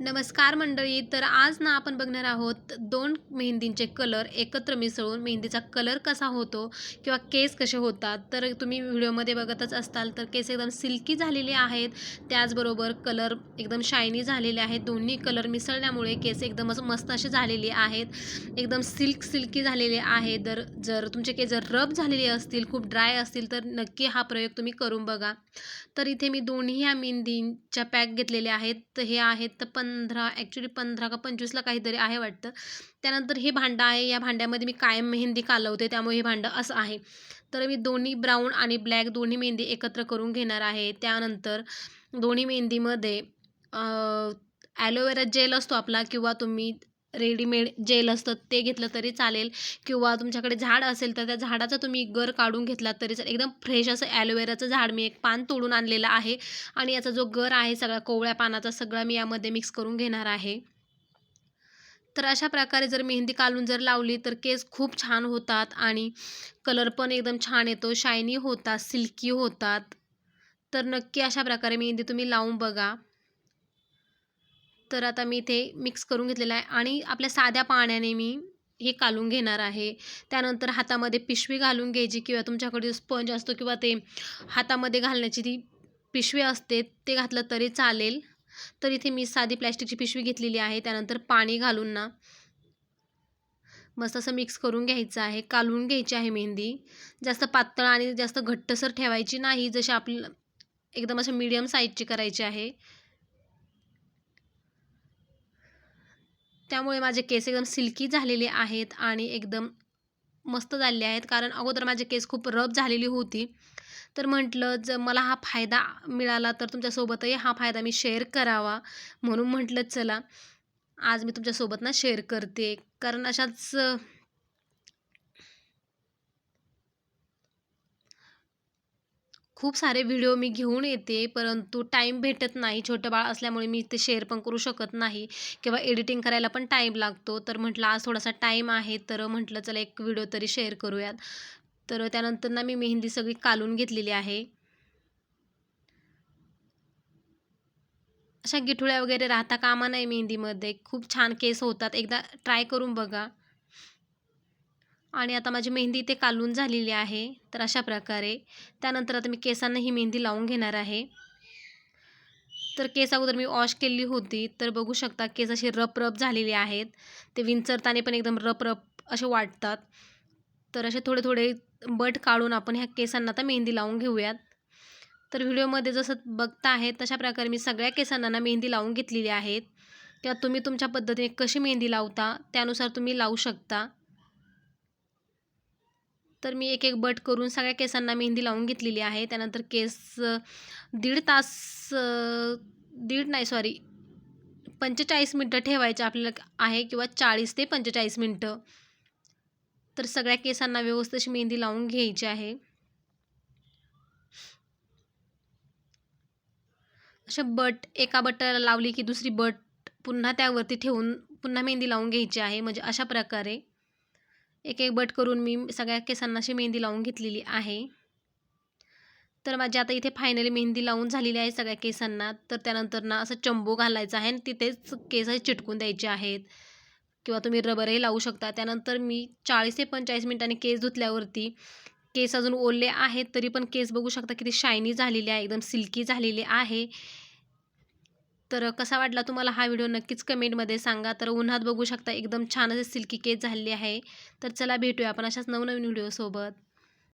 नमस्कार मंडळी तर आज ना आपण बघणार आहोत दोन मेहंदींचे कलर एकत्र मिसळून मेहंदीचा कलर कसा होतो किंवा केस कसे होतात. तर तुम्ही व्हिडिओमध्ये बघतच असताल तर केस एकदम सिल्की झालेले आहेत. त्याचबरोबर कलर एकदम शायनी झालेले आहेत. दोन्ही कलर मिसळल्यामुळे केस एकदमच मस्त असे झालेले आहेत. एकदम सिल्क सिल्की झालेले आहे तर जर तुमचे केस जर रब झालेले असतील खूप ड्राय असतील तर नक्की हा प्रयोग तुम्ही करून बघा. तर इथे मी दोन्ही ह्या मेहंदींच्या पॅक घेतलेल्या आहेत. हे आहेत तर पंधरा ॲक्च्युली पंधरा का पंचवीसला काहीतरी आहे वाटतं. त्यानंतर हे भांडं आहे या भांड्यामध्ये मी कायम मेहंदी कालवते त्यामुळे हे भांडं असं आहे. तर मी दोन्ही ब्राऊन आणि ब्लॅक दोन्ही मेहंदी एकत्र करून घेणार आहे. त्यानंतर दोन्ही मेहंदीमध्ये ॲलोवेरा जेल असतो आपला किंवा तुम्ही रेडीमेड जेल असतं ते घेतलं तरी चालेल. किंवा तुमच्याकडे झाड असेल तर त्या झाडाचा तुम्ही गर काढून घेतला तरी चालेल. एकदम फ्रेश असं ॲलोवेराचं झाड मी एक पान तोडून आणलेलं आहे. आणि याचा जो गर आहे सगळा कोवळ्या पानाचा सगळा मी यामध्ये मिक्स करून घेणार आहे. तर अशा प्रकारे जर मेहंदी काढून जर लावली तर केस खूप छान होतात आणि कलर पण एकदम छान येतो. शायनी होतात सिल्की होतात. तर नक्की अशा प्रकारे मेहंदी तुम्ही लावून बघा. तर आता मी इथे मिक्स करून घेतलेलं आहे आणि आपल्या साध्या पाण्याने मी हे कालून घेणार आहे. त्यानंतर हातामध्ये पिशवी घालून घ्यायची किंवा तुमच्याकडे स्पंज असतो किंवा ते हातामध्ये घालण्याची ती पिशवी असते ते घातलं तरी चालेल. तर इथे मी साधी प्लॅस्टिकची पिशवी घेतलेली आहे. त्यानंतर पाणी घालून ना मस्त असं मिक्स करून घ्यायचं आहे. कालवून घ्यायची आहे मेहंदी. जास्त पातळ आणि जास्त घट्टसर ठेवायची नाही. जशी आपलं एकदम अशा मीडियम साईजची करायची आहे. त्यामुळे माझे केस एकदम सिल्की झालेले आहेत आणि एकदम मस्त झालेले आहेत. कारण अगोदर माझे केस खूप रब झालेली होती. तर म्हटलं जर मला हा फायदा मिळाला तर तुमच्यासोबतही हा फायदा मी शेअर करावा. म्हणून म्हटलं चला आज मी तुमच्यासोबत ना शेअर करते. कारण अशाच खूप सारे व्हिडिओ मी घेऊन येते परंतु टाईम भेटत नाही. छोटं बाळ असल्यामुळे मी ते शेअर पण करू शकत नाही किंवा एडिटिंग करायला पण टाईम लागतो. तर म्हटलं आज थोडासा टाईम आहे तर म्हटलं चला एक व्हिडिओ तरी शेअर करूयात. तर त्यानंतर ना मी मेहंदी सगळी कालून घेतलेली आहे. अशा गिठुळ्या वगैरे राहता कामा नाही मेहंदीमध्ये. खूप छान केस होतात. एकदा ट्राय करून बघा. आणि आता माझी मेहंदी इथे कालून झालेली आहे तर अशा प्रकारे. त्यानंतर आता मी केसांना ही मेहंदी लावून घेणार आहे. तर केस अगोदर मी वॉश केली होती तर बघू शकता केस असे रप रप झालेले आहेत. ते विंचरताने पण एकदम रप रप असे वाटतात. तर असे थोडे थोडे बट काढून आपण ह्या केसांना आता मेहंदी लावून घेऊयात. तर व्हिडिओमध्ये जसं बघता आहे तशा प्रकारे मी सगळ्या केसांना ना मेहंदी लावून घेतलेली आहेत. किंवा तुम्ही तुमच्या पद्धतीने कशी मेहंदी लावता त्यानुसार तुम्ही लावू शकता. तर मी एक एक बट करून सगळ्या केसांना मेहंदी लावून घेतलेली आहे. त्यानंतर केस दीड तास दीड नाही सॉरी पंचेचाळीस मिनटं ठेवायचं आपल्याला आहे किंवा चाळीस ते पंचेचाळीस मिनटं. तर सगळ्या केसांना व्यवस्थित अशी मेहंदी लावून घ्यायची आहे. अशा बट एका बटाला लावली की दुसरी बट पुन्हा त्यावरती ठेवून पुन्हा मेहंदी लावून घ्यायची आहे. म्हणजे अशा प्रकारे. एक एक बट करून मी सगळ्या केसांना अशी मेहंदी लावून घेतलेली आहे. तर माझी आता इथे फायनली मेहंदी लावून झालेली आहे सगळ्या केसांना. तर त्यानंतर ना असं चंबू घालायचा आहे आणि तिथेच केस चिटकून द्यायचे आहेत. किंवा तुम्ही रबरही लावू शकता. त्यानंतर मी चाळीस ते पंचेचाळीस मिनिटांनी केस धुतल्यावरती केस अजून ओले आहेत तरी पण केस बघू शकता किती शायनी झालेली आहे एकदम सिल्की झालेली आहे. तर कसा वाटला तुम्हाला हा व्हिडिओ? नक्कीच कमेंटमध्ये सांगा. तर उन्हात बघू शकता एकदम छान असे सिल्की केस झालेले आहे. तर चला भेटूया आपण अशाच नवनवीन व्हिडिओसोबत.